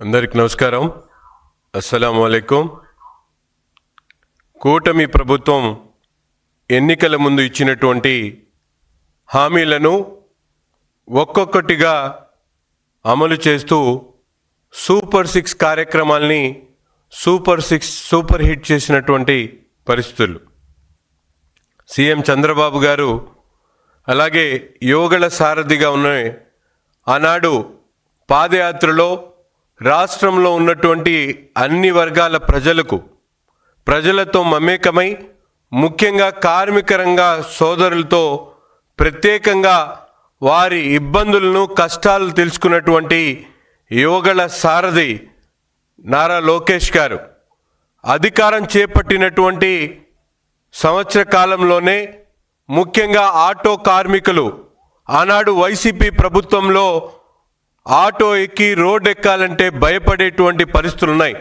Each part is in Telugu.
అందరికి నమస్కారం. అస్సలం అయికం కూటమి ప్రభుత్వం ఎన్నికల ముందు ఇచ్చినటువంటి హామీలను ఒక్కొక్కటిగా అమలు చేస్తూ సూపర్ సిక్స్ కార్యక్రమాల్ని సూపర్ సిక్స్ సూపర్ హిట్ చేసినటువంటి పరిస్థితులు. సీఎం చంద్రబాబు గారు అలాగే యోగల సారథిగా ఉన్న ఆనాడు పాదయాత్రలో రాష్ట్రంలో ఉన్నటువంటి అన్ని వర్గాల ప్రజలకు ప్రజలతో మమేకమై ముఖ్యంగా కార్మిక రంగ సోదరులతో ప్రత్యేకంగా వారి ఇబ్బందులను కష్టాలు తెలుసుకున్నటువంటి యోగల సారథి నారా లోకేష్ గారు. అధికారం చేపట్టినటువంటి సంవత్సర కాలంలోనే ముఖ్యంగా ఆటో కార్మికులు ఆనాడు వైసీపీ ప్రభుత్వంలో ఆటో ఎక్కి రోడ్ ఎక్కాలంటే భయపడేటువంటి పరిస్థితులు ఉన్నాయి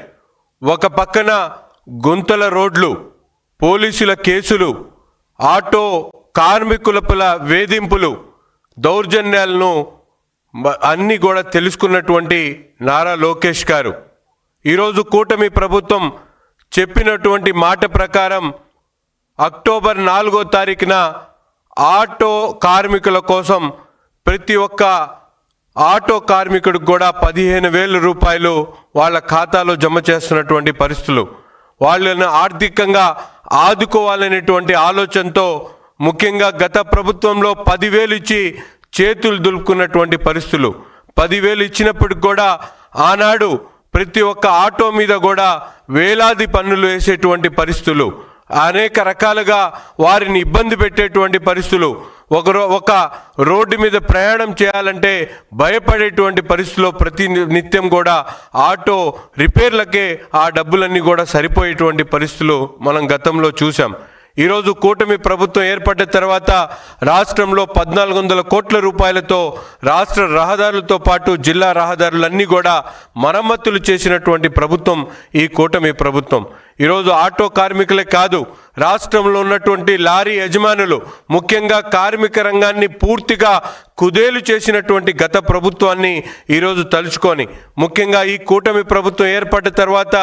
ఒక పక్కన గుంతల రోడ్లు పోలీసుల కేసులు ఆటో కార్మికులపల వేధింపులు దౌర్జన్యాలను అన్నీ కూడా తెలుసుకున్నటువంటి నారా లోకేష్ గారు. ఈరోజు కూటమి ప్రభుత్వం చెప్పినటువంటి మాట ప్రకారం అక్టోబర్ నాలుగో తారీఖున ఆటో కార్మికుల కోసం ప్రతి ఒక్క ఆటో కార్మికుడికి కూడా పదిహేను వేల రూపాయలు వాళ్ళ ఖాతాలో జమ చేస్తున్నటువంటి పరిస్థితులు. వాళ్ళను ఆర్థికంగా ఆదుకోవాలనేటువంటి ఆలోచనతో ముఖ్యంగా గత ప్రభుత్వంలో పదివేలు ఇచ్చి చేతులు దులుపుకున్నటువంటి పరిస్థితులు. పదివేలు ఇచ్చినప్పటికి కూడా ఆనాడు ప్రతి ఒక్క ఆటో మీద కూడా వేలాది పన్నులు వేసేటువంటి పరిస్థితులు. అనేక రకాలుగా వారిని ఇబ్బంది పెట్టేటువంటి పరిస్థితులు. ఒక ఒక రోడ్డు మీద ప్రయాణం చేయాలంటే భయపడేటువంటి పరిస్థితిలో ప్రతి నిత్యం కూడా ఆటో రిపేర్లకే ఆ డబ్బులన్నీ కూడా సరిపోయేటువంటి పరిస్థితులు మనం గతంలో చూసాం ఈరోజు కూటమి ప్రభుత్వం ఏర్పడ్డ తర్వాత రాష్ట్రంలో పద్నాలుగు వందల కోట్ల రూపాయలతో రాష్ట్ర రహదారులతో పాటు జిల్లా రహదారులన్నీ కూడా మరమ్మతులు చేసినటువంటి ప్రభుత్వం ఈ కూటమి ప్రభుత్వం. ఈరోజు ఆటో కార్మికులే కాదు రాష్ట్రంలో ఉన్నటువంటి లారీ యజమానులు ముఖ్యంగా కార్మిక రంగాన్ని పూర్తిగా కుదేలు చేసినటువంటి గత ప్రభుత్వాన్ని ఈరోజు తలుచుకొని ముఖ్యంగా ఈ కూటమి ప్రభుత్వం ఏర్పడ్డ తర్వాత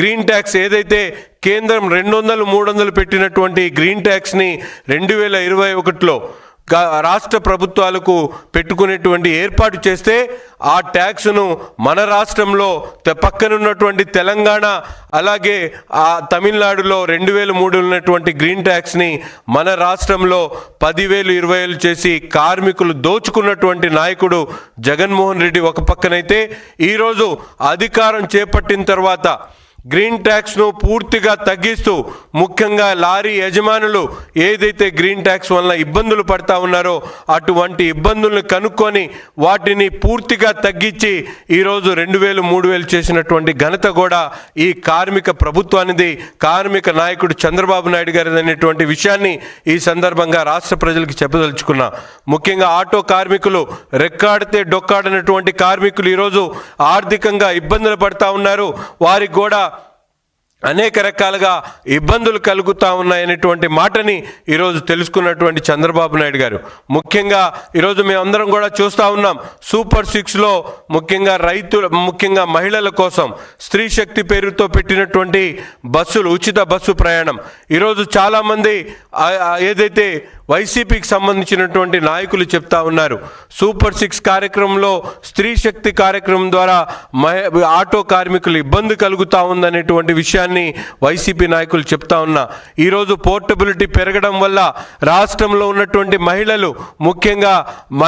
గ్రీన్ ట్యాక్స్ ఏదైతే కేంద్రం రెండు వందలు మూడు వందలు పెట్టినటువంటి గ్రీన్ ట్యాక్స్ని రెండు వేల ఇరవై ఒకటిలో రాష్ట్ర ప్రభుత్వాలకు పెట్టుకునేటువంటి ఏర్పాటు చేస్తే ఆ ట్యాక్స్ను మన రాష్ట్రంలో త- పక్కనున్నటువంటి తెలంగాణ అలాగే ఆ తమిళనాడులో రెండు వేల మూడు ఉన్నటువంటి గ్రీన్ ట్యాక్స్ని మన రాష్ట్రంలో పదివేలు ఇరవై వేలు చేసి కార్మికులు దోచుకున్నటువంటి నాయకుడు జగన్మోహన్ రెడ్డి ఒక పక్కనైతే ఈరోజు అధికారం చేపట్టిన తర్వాత గ్రీన్ ట్యాక్స్ను పూర్తిగా తగ్గిస్తూ ముఖ్యంగా లారీ యజమానులు ఏదైతే గ్రీన్ ట్యాక్స్ వలన ఇబ్బందులు పడతా ఉన్నారో అటువంటి ఇబ్బందులను కనుక్కొని వాటిని పూర్తిగా తగ్గించి ఈరోజు రెండు వేలు మూడు వేలు చేసినటువంటి ఘనత కూడా ఈ కార్మిక ప్రభుత్వానిది. కార్మిక నాయకుడు చంద్రబాబు నాయుడు గారి అనేటువంటి విషయాన్ని ఈ సందర్భంగా రాష్ట్ర ప్రజలకు చెప్పదలుచుకున్నా. ముఖ్యంగా ఆటో కార్మికులు రెక్కాడితే డొక్కాడనటువంటి కార్మికులు ఈరోజు ఆర్థికంగా ఇబ్బందులు పడతా ఉన్నారు. వారికి కూడా అనేక రకాలుగా ఇబ్బందులు కలుగుతూ ఉన్నాయనేటువంటి మాటని ఈరోజు తెలుసుకున్నటువంటి చంద్రబాబు నాయుడు గారు. ముఖ్యంగా ఈరోజు మేమందరం కూడా చూస్తూ ఉన్నాం సూపర్ సిక్స్లో ముఖ్యంగా రైతుల ముఖ్యంగా మహిళల కోసం స్త్రీ శక్తి పేరుతో పెట్టినటువంటి బస్సులు ఉచిత బస్సు ప్రయాణం. ఈరోజు చాలామంది ఏదైతే వైసీపీకి సంబంధించినటువంటి నాయకులు చెప్తా ఉన్నారు సూపర్ సిక్స్ కార్యక్రమంలో స్త్రీ శక్తి కార్యక్రమం ద్వారా మహి ఆటో కార్మికులు ఇబ్బంది కలుగుతూ ఉందనేటువంటి విషయాన్ని వైసీపీ నాయకులు చెప్తా ఉన్నా. ఈరోజు పోర్టబిలిటీ పెరగడం వల్ల రాష్ట్రంలో ఉన్నటువంటి మహిళలు ముఖ్యంగా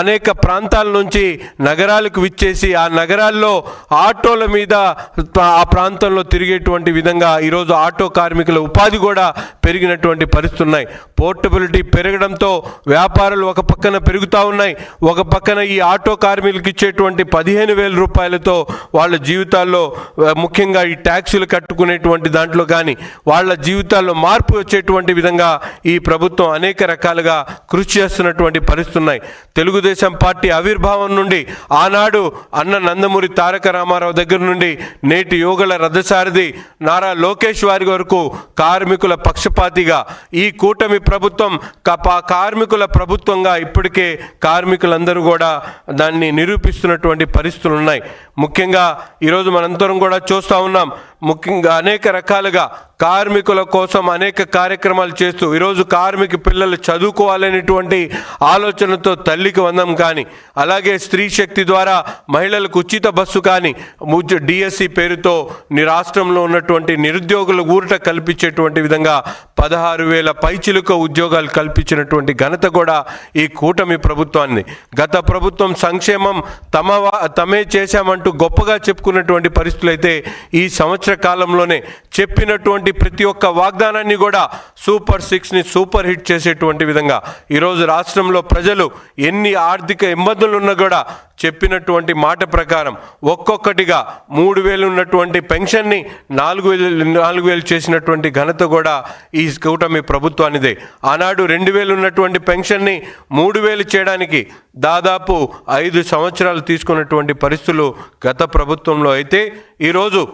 అనేక ప్రాంతాల నుంచి నగరాలకు విచ్చేసి ఆ నగరాల్లో ఆటోల మీద ఆ ప్రాంతంలో తిరిగేటువంటి విధంగా ఈరోజు ఆటో కార్మికుల ఉపాధి కూడా పెరిగినటువంటి పరిస్థితులు ఉన్నాయి. పోర్టబిలిటీ పెరగడంతో వ్యాపారాలు ఒక పక్కన పెరుగుతూ ఉన్నాయి. ఒక పక్కన ఈ ఆటో కార్మికులకు ఇచ్చేటువంటి పదిహేను వేల రూపాయలతో వాళ్ళ జీవితాల్లో ముఖ్యంగా ఈ ట్యాక్సులు కట్టుకునేటువంటి దాంట్లో కానీ వాళ్ళ జీవితాల్లో మార్పు వచ్చేటువంటి విధంగా ఈ ప్రభుత్వం అనేక రకాలుగా కృషి చేస్తున్నటువంటి పరిస్థితులు ఉన్నాయి. తెలుగుదేశం పార్టీ ఆవిర్భావం నుండి ఆనాడు అన్న నందమూరి తారక రామారావు దగ్గర నుండి నేటి యోగుల రథసారథి నారా లోకేష్ వారి వరకు కార్మికుల పక్షపాతిగా ఈ కూటమి ప్రభుత్వం కప- కార్మికుల ప్రభుత్వంగా ఇప్పటికే కార్మికులందరూ కూడా దాన్ని నిరూపిస్తున్నటువంటి పరిస్థితులు ఉన్నాయి. ముఖ్యంగా ఈరోజు మనందరం కూడా చూస్తూ ఉన్నాం. ముఖ్యంగా అనేక రకాలుగా కార్మికుల కోసం అనేక కార్యక్రమాలు చేస్తూ ఈరోజు కార్మిక పిల్లలు చదువుకోవాలనేటువంటి ఆలోచనతో తల్లికి వందం కానీ అలాగే స్త్రీ శక్తి ద్వారా మహిళలకు ఉచిత బస్సు కానీ డిఎస్సి పేరుతో నీ రాష్ట్రంలో ఉన్నటువంటి నిరుద్యోగుల ఊరట కల్పించేటువంటి విధంగా పదహారు వేల పైచిలుక ఉద్యోగాలు కల్పించినటువంటి ఘనత కూడా ఈ కూటమి ప్రభుత్వాన్ని. గత ప్రభుత్వం సంక్షేమం తమ తమే చేశామంటూ గొప్పగా చెప్పుకున్నటువంటి పరిస్థితులు అయితే ఈ సంవత్సర కాలంలోనే చెప్పినటువంటి ప్రతి ఒక్క వాగ్దానాన్ని కూడా సూపర్ సిక్స్ని సూపర్ హిట్ చేసేటువంటి విధంగా ఈరోజు రాష్ట్రంలో ప్రజలు ఎన్ని ఆర్థిక ఇబ్బందులు ఉన్నా కూడా చెప్పినటువంటి మాట ప్రకారం ఒక్కొక్కటిగా మూడు వేలు ఉన్నటువంటి పెన్షన్ని నాలుగు వేలు నాలుగు వేలు చేసినటువంటి ఘనత కూడా ఈ కూటమి ప్రభుత్వానిదే. ఆనాడు రెండు వేలు ఉన్నటువంటి పెన్షన్ని మూడు వేలు చేయడానికి దాదాపు ఐదు సంవత్సరాలు తీసుకున్నటువంటి పరిస్థితులు గత ప్రభుత్వంలో అయితే ఈరోజు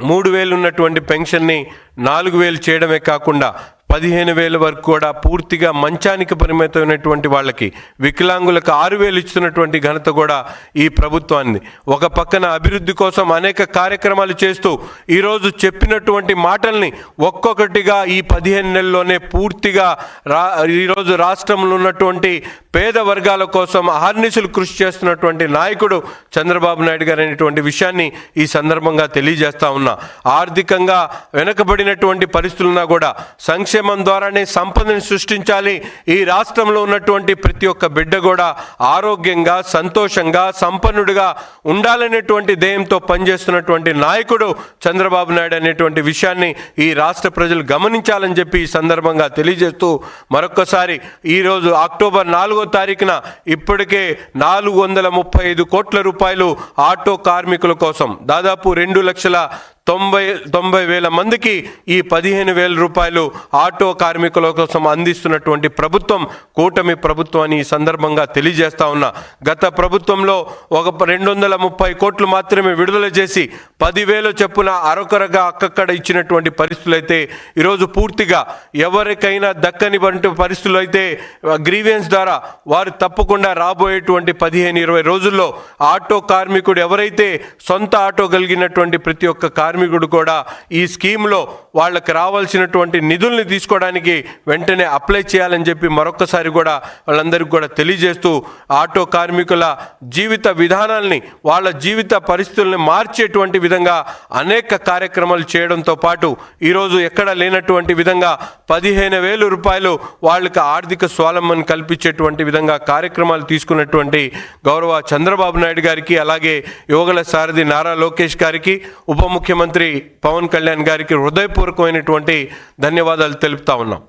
మూడు వేలు ఉన్నటువంటి పెన్షన్ని నాలుగు వేలు చేయడమే కాకుండా పదిహేను వేల వరకు కూడా పూర్తిగా మంచానికి పరిమితమైనటువంటి వాళ్ళకి వికలాంగులకు ఆరు వేలు ఇస్తున్నటువంటి ఘనత కూడా ఈ ప్రభుత్వాన్ని ఒక పక్కన అభివృద్ధి కోసం అనేక కార్యక్రమాలు చేస్తూ ఈరోజు చెప్పినటువంటి మాటల్ని ఒక్కొక్కటిగా ఈ పదిహేను నెలల్లోనే పూర్తిగా రా ఈరోజు రాష్ట్రంలో ఉన్నటువంటి పేద వర్గాల కోసం ఆర్నిసులు కృషి చేస్తున్నటువంటి నాయకుడు చంద్రబాబు నాయుడు గారు అనేటువంటి విషయాన్ని ఈ సందర్భంగా తెలియజేస్తా ఉన్నా. ఆర్థికంగా వెనుకబడినటువంటి పరిస్థితులున్నా కూడా సంక్షేమ ద్వారానే సంపదని సృష్టించాలి. ఈ రాష్ట్రంలో ఉన్నటువంటి ప్రతి ఒక్క బిడ్డ కూడా ఆరోగ్యంగా సంతోషంగా సంపన్నుడిగా ఉండాలనేటువంటి ధ్యేయంతో పనిచేస్తున్నటువంటి నాయకుడు చంద్రబాబు నాయుడు అనేటువంటి విషయాన్ని ఈ రాష్ట్ర ప్రజలు గమనించాలని చెప్పి ఈ సందర్భంగా తెలియజేస్తూ మరొకసారి ఈరోజు అక్టోబర్ నాలుగో తారీఖున ఇప్పటికే నాలుగు వందల ముప్పై ఐదు కోట్ల రూపాయలు ఆటో కార్మికుల కోసం దాదాపు రెండు లక్షల తొంభై తొంభై వేల మందికి ఈ పదిహేను వేల రూపాయలు ఆటో కార్మికుల కోసం అందిస్తున్నటువంటి ప్రభుత్వం కూటమి ప్రభుత్వాన్ని ఈ సందర్భంగా తెలియజేస్తా ఉన్నా. గత ప్రభుత్వంలో ఒక రెండు వందల ముప్పై కోట్లు మాత్రమే విడుదల చేసి పదివేలు చెప్పున అరొకరగా అక్కక్కడ ఇచ్చినటువంటి పరిస్థితులు అయితే ఈరోజు పూర్తిగా ఎవరికైనా దక్కని వంటి పరిస్థితులు అయితే గ్రీవియన్స్ ద్వారా వారు తప్పకుండా రాబోయేటువంటి పదిహేను ఇరవై రోజుల్లో ఆటో కార్మికుడు ఎవరైతే సొంత ఆటో కలిగినటువంటి ప్రతి ఒక్క కార్మికుడు కార్మికుడు కూడా ఈ స్కీమ్లో వాళ్ళకి రావాల్సినటువంటి నిధుల్ని తీసుకోవడానికి వెంటనే అప్లై చేయాలని చెప్పి మరొకసారి కూడా వాళ్ళందరికీ కూడా తెలియజేస్తూ ఆటో కార్మికుల జీవిత విధానాల్ని వాళ్ళ జీవిత పరిస్థితుల్ని మార్చేటువంటి విధంగా అనేక కార్యక్రమాలు చేయడంతో పాటు ఈరోజు ఎక్కడ లేనటువంటి విధంగా పదిహేను వేలు రూపాయలు వాళ్ళకి ఆర్థిక స్వాలంబన్ కల్పించేటువంటి విధంగా కార్యక్రమాలు తీసుకున్నటువంటి గౌరవ చంద్రబాబు నాయుడు గారికి అలాగే యువగల సారథి నారా లోకేష్ గారికి ఉప ముఖ్యమంత్రి పవన్ కళ్యాణ్ గారికి హృదయపూర్వకమైనటువంటి ధన్యవాదాలు తెలుపుతా ఉన్నాం.